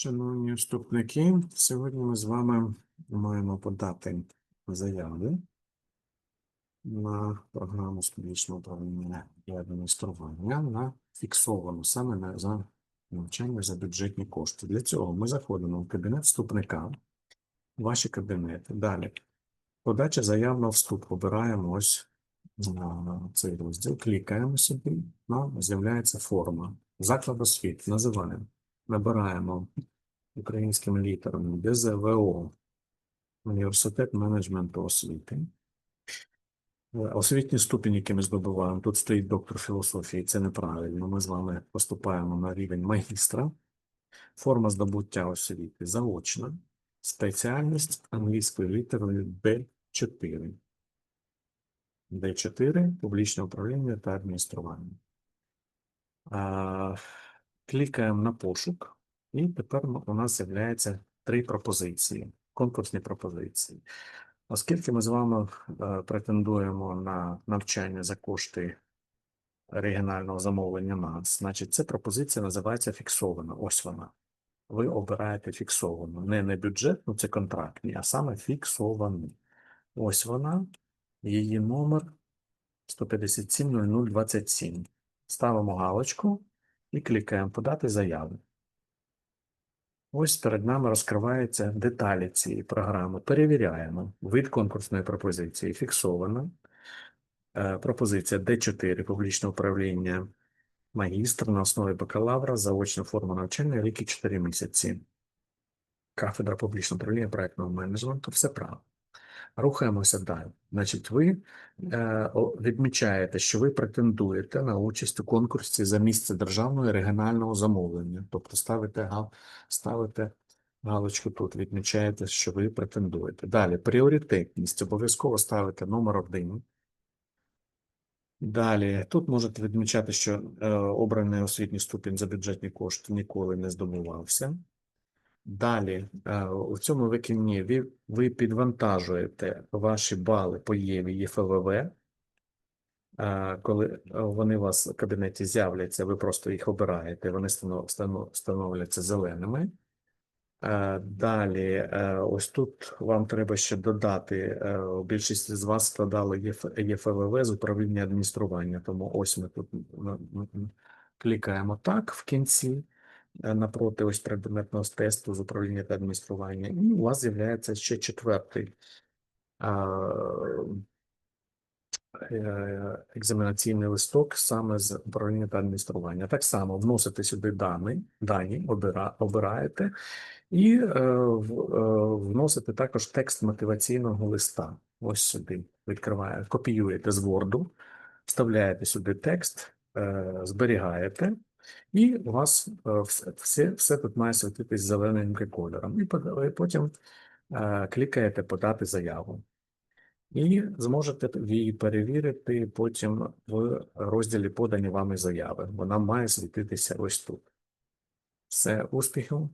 Шановні вступники, сьогодні ми з вами маємо подати заяви на програму з управління і адміністрування на фіксовану саме за навчання за бюджетні кошти. Для цього ми заходимо в кабінет вступника, ваші кабінети. Далі. Подача заяв на вступ. Обираємо ось на цей розділ, клікаємо собі, нам з'являється форма. Заклад освіти. Називаємо. Набираємо українськими літерами ДЗВО, університет менеджменту освіти. Е, Освітній ступінь, який ми здобуваємо, тут стоїть доктор філософії, це неправильно. Ми з вами поступаємо на рівень магістра. Форма здобуття освіти заочна. Спеціальність англійською літерою Д4. Д4 публічне управління та адміністрування. А, клікаємо на пошук, і тепер у нас з'являється три пропозиції, конкурсні пропозиції. Оскільки ми з вами е, претендуємо на навчання за кошти регіонального замовлення НАЦ, значить, ця пропозиція називається фіксована. Ось вона. Ви обираєте фіксовану. Не не бюджетну, це контрактні, а саме фіксовану. Ось вона, її номер 157 Ставимо галочку і клікаємо подати заяву. Ось перед нами розкриваються деталі цієї програми. Перевіряємо. Вид конкурсної пропозиції фіксовано. Е, Пропозиція Д4 публічне управління магістр на основі бакалавра, заочна форма навчання, рік і 4 місяці. Кафедра публічного управління проектного менеджменту, все правильно. Рухаємося далі. Значить, ви е, відмічаєте, що ви претендуєте на участь у конкурсі за місце державного і регіонального замовлення. Тобто ставите, гал, ставите галочку тут, відмічаєте, що ви претендуєте. Далі, пріоритетність. Обов'язково ставите номер один. Далі, тут можете відмічати, що е, обраний освітній ступінь за бюджетні кошти ніколи не здобувався. Далі, е, у цьому виконанні ви, ви підвантажуєте ваші бали по ЄВІ ЄФВВ. Е, Коли е, вони у вас в кабінеті з'являться, ви просто їх обираєте, вони станов- станов- становляться зеленими. Е, Далі, е, ось тут вам треба ще додати, е, більшість з вас складали ЄФВВ з управління адміністрування, тому ось ми тут клікаємо так в кінці е, напроти ось предметного тесту з управління та адміністрування, і у вас з'являється ще четвертий е, екзаменаційний листок саме з управління та адміністрування. Так само вносите сюди дані, дані обира, обираєте і е, е, вносите також текст мотиваційного листа. Ось сюди відкриває, копіюєте з Word, вставляєте сюди текст, е, зберігаєте, і у вас е, все, все, тут має світитись зеленим кольором. І потім е, клікаєте подати заяву. І зможете її перевірити потім в розділі подані вами заяви. Вона має світитися ось тут. Все, успіхів!